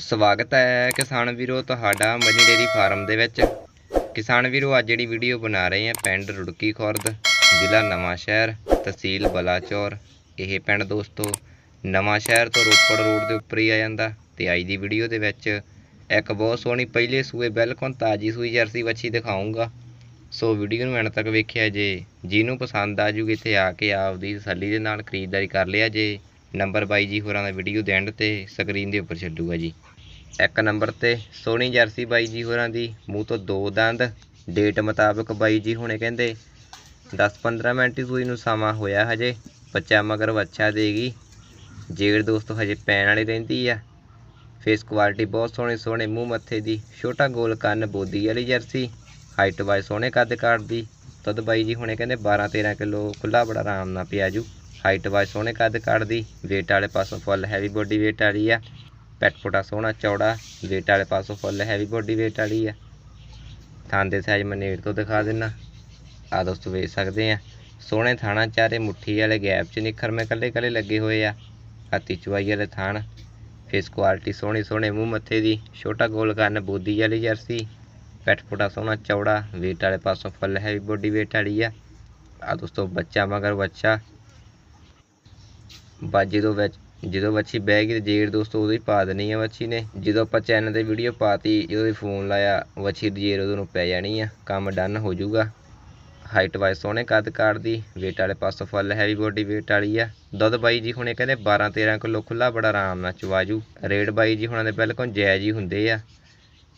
ਸਵਾਗਤ ਹੈ ਕਿਸਾਨ ਵੀਰੋ ਤੁਹਾਡਾ ਮਨੀ ਡੇਰੀ ਫਾਰਮ ਦੇ ਵਿੱਚ। ਕਿਸਾਨ ਵੀਰੋ, ਅੱਜ ਜਿਹੜੀ ਵੀਡੀਓ ਬਣਾ ਰਹੇ ਹਾਂ ਪਿੰਡ ਰੁੜਕੀ ਖੁਰਦ, ਜ਼ਿਲ੍ਹਾ ਨਵਾਂ ਸ਼ਹਿਰ, ਤਹਿਸੀਲ ਬਲਾਚੌਰ। ਇਹ ਪਿੰਡ ਦੋਸਤੋ ਨਵਾਂ ਸ਼ਹਿਰ ਤੋਂ ਰੋਪੜ ਰੋਡ ਦੇ ਉੱਪਰ ਹੀ ਆ ਜਾਂਦਾ ਤੇ ਅੱਜ ਦੀ ਵੀਡੀਓ ਦੇ ਵਿੱਚ ਇੱਕ ਬਹੁਤ ਸੋਹਣੀ ਪਹਿਲੇ ਸੂਏ ਬਿਲਕੁਲ ਤਾਜੀ ਸੂਈ ਜਰਸੀ ਵੱਛੀ ਦਿਖਾਉਂਗਾ ਸੋ ਵੀਡੀਓ ਨੂੰ ਐਂਡ ਤੱਕ ਵੇਖਿਆ ਜੇ, ਜਿਹਨੂੰ ਪਸੰਦ ਆ ਜੂਗੀ ਇੱਥੇ ਆ ਕੇ ਆਪਦੀ ਤਸੱਲੀ ਦੇ ਨਾਲ ਖਰੀਦਦਾਰੀ ਕਰ ਲਿਆ ਜੇ। ਨੰਬਰ ਬਾਈ ਜੀ ਹੋਰਾਂ ਦਾ ਵੀਡੀਓ ਦੇ ਐਂਡ ਤੇ ਸਕਰੀਨ ਦੇ ਉੱਪਰ ਛੱਡੂਗਾ ਜੀ। ਇੱਕ ਨੰਬਰ ਤੇ ਸੋਹਣੀ ਜਰਸੀ ਬਾਈ ਜੀ ਹੋਰਾਂ ਦੀ, ਮੂੰਹ ਤੋਂ ਦੋ ਦੰਦ। ਡੇਟ ਮੁਤਾਬਕ ਬਾਈ ਜੀ ਹੁਣੇ ਕਹਿੰਦੇ 10-15 ਮਿੰਟ ਹੀ ਸੂਈ ਨੂੰ ਸਮਾਂ ਹੋਇਆ ਹਜੇ, ਬੱਚਾ ਮਗਰ ਬੱਚਾ ਦੇਗੀ। ਜੇੜ ਦੋਸਤੋ ਹਜੇ ਪੈਣ ਵਾਲੀ ਰਹਿੰਦੀ ਆ। ਫੇਸ ਕੁਆਲਿਟੀ ਬਹੁਤ ਸੋਹਣੇ ਸੋਹਣੇ ਮੂੰਹ ਮੱਥੇ ਦੀ, ਛੋਟਾ ਗੋਲ ਕੰਨ ਬੋਦੀ ਵਾਲੀ ਜਰਸੀ। ਹਾਈਟ ਵਾਈ ਸੋਹਣੇ ਕੱਦ ਕਾਟਦੀ ਤਦ ਬਾਈ ਜੀ ਹੁਣੇ ਕਹਿੰਦੇ 12-13 ਕਿਲੋ ਖੁੱਲਾ ਬੜਾ ਆਰਾਮ ਨਾਲ ਪਿਆ ਜੂ ਹਾਈਟ ਵਾਈ ਸੋਹਣੇ ਕੱਦ ਕਾਟਦੀ weight ਵਾਲੇ ਪਾਸੋਂ ਫੁੱਲ ਹੈਵੀ ਬੋਡੀ weight ਵਾਲੀ ਆ। ਪੈਟ ਪੁਟਾ ਸੋਹਣਾ ਚੌੜਾ, weight ਵਾਲੇ ਪਾਸੋਂ ਫੁੱਲ ਹੈਵੀ ਬੋਡੀ weight ਵਾਲੀ ਆ। ਥਾਂ ਦੇ ਸਾਈਜ਼ ਮੈਂ ਨੇੜ ਤੋਂ ਦਿਖਾ ਦਿੰਨਾ। ਆ ਦੋਸਤੋ ਵੇਖ ਸਕਦੇ ਆ। ਸੋਹਣੇ ਥਾਣਾ ਚਾਰੇ, ਮੁੱਠੀ ਵਾਲੇ ਗੈਪ 'ਚ ਨਿਖਰ ਮੈਂ ਕੱਲੇ ਕੱਲੇ ਲੱਗੇ ਹੋਏ ਆ। ਹਾਥੀ ਚੁਆਈ ਵਾਲੇ ਥਾਣ। ਫੇਸ ਕੁਆਲਿਟੀ ਸੋਹਣੀ ਸੋਹਣੇ ਮੂੰਹ ਮੱਥੇ ਦੀ, ਛੋਟਾ ਗੋਲ ਕਰਨ ਬੋਦੀ ਵਾਲੀ ਜਰਸੀ। ਪੈਟ ਪੁਟਾ ਸੋਹਣਾ ਚੌੜਾ, weight ਵਾਲੇ ਪਾਸੋਂ ਫੁੱਲ ਹੈਵੀ ਬੋਡੀ weight ਵਾਲੀ ਆ। ਆ ਦੋਸਤੋ ਬੱਚਾ ਮਗਰ ਬੱਚਾ। ਬਾ ਜਦੋਂ ਵਿੱਚ ਜਦੋਂ ਵੱਛੀ ਬਹਿ ਗਈ ਤੇ ਜੇੜ ਦੋਸਤੋ ਉਦੋਂ ਹੀ ਪਾ ਦੇਣੀ ਆ ਵੱਛੀ ਨੇ। ਜਦੋਂ ਆਪਾਂ ਚੈਨਲ ਤੇ ਵੀਡੀਓ ਪਾਤੀ, ਜਦੋਂ ਹੀ ਫੋਨ ਲਾਇਆ, ਵੱਛੀ ਦੀ ਜੇੜ ਉਦੋਂ ਨੂੰ ਪੈ ਜਾਣੀ ਆ। ਕੰਮ ਡਨ ਹੋ ਜਾਊਗਾ। ਹਾਈਟ ਵਾਈਜ਼ ਸੋਹਣੇ ਕੱਦ ਕਾਰ ਦੀ, weight ਵਾਲੇ ਪਾਸੋਂ ਫੁੱਲ ਹੈਵੀ ਬੋਡੀ weight ਵਾਲੀ ਆ। ਦੁੱਧ ਬਾਈ ਜੀ ਹੁਣੇ ਕਹਿੰਦੇ 12 13 ਕਿਲੋ ਖੁੱਲਾ ਬੜਾ ਆਰਾਮ ਨਾਲ ਚਵਾਜੂ। ਰੇਟ ਬਾਈ ਜੀ ਹੁਣਾਂ ਦੇ ਬਿਲਕੁਲ ਜਾਇਜ਼ ਹੀ ਹੁੰਦੇ ਆ।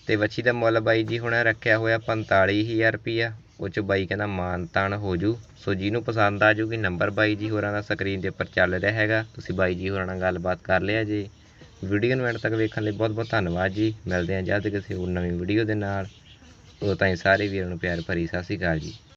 ਤੇ ਵੱਛੀ ਦਾ ਮੁੱਲ ਬਾਈ ਜੀ ਹੁਣੇ ਰੱਖਿਆ ਹੋਇਆ 45000 ਰੁਪਿਆ ਉਹ ਚ ਬਾਈ ਕਹਿੰਦਾ ਮਾਨ ਤਾਨ ਹੋ ਜੂ ਸੋ ਜਿਹਨੂੰ ਪਸੰਦ ਆ ਜੂਗੀ ਨੰਬਰ ਬਾਈ ਜੀ ਹੋਰਾਂ ਦਾ ਸਕਰੀਨ ਦੇ ਉੱਪਰ ਚੱਲ ਰਿਹਾ ਹੈਗਾ। ਤੁਸੀਂ ਬਾਈ ਜੀ ਹੋਰਾਂ ਨਾਲ ਗੱਲਬਾਤ ਕਰ ਲਿਆ ਜੀ। ਵੀਡੀਓ ਨੂੰ ਐਂਡ ਤੱਕ ਵੇਖਣ ਲਈ ਬਹੁਤ ਬਹੁਤ ਧੰਨਵਾਦ ਜੀ। ਮਿਲਦੇ ਹਾਂ ਜਲਦ ਕਿਸੇ ਹੋਰ ਨਵੀਂ ਵੀਡੀਓ ਦੇ ਨਾਲ। ਉਦੋਂ ਤਾਈਂ ਸਾਰੇ ਵੀਰਾਂ ਨੂੰ ਪਿਆਰ ਭਰੀ ਸਤਿ ਸ਼੍ਰੀ ਅਕਾਲ ਜੀ।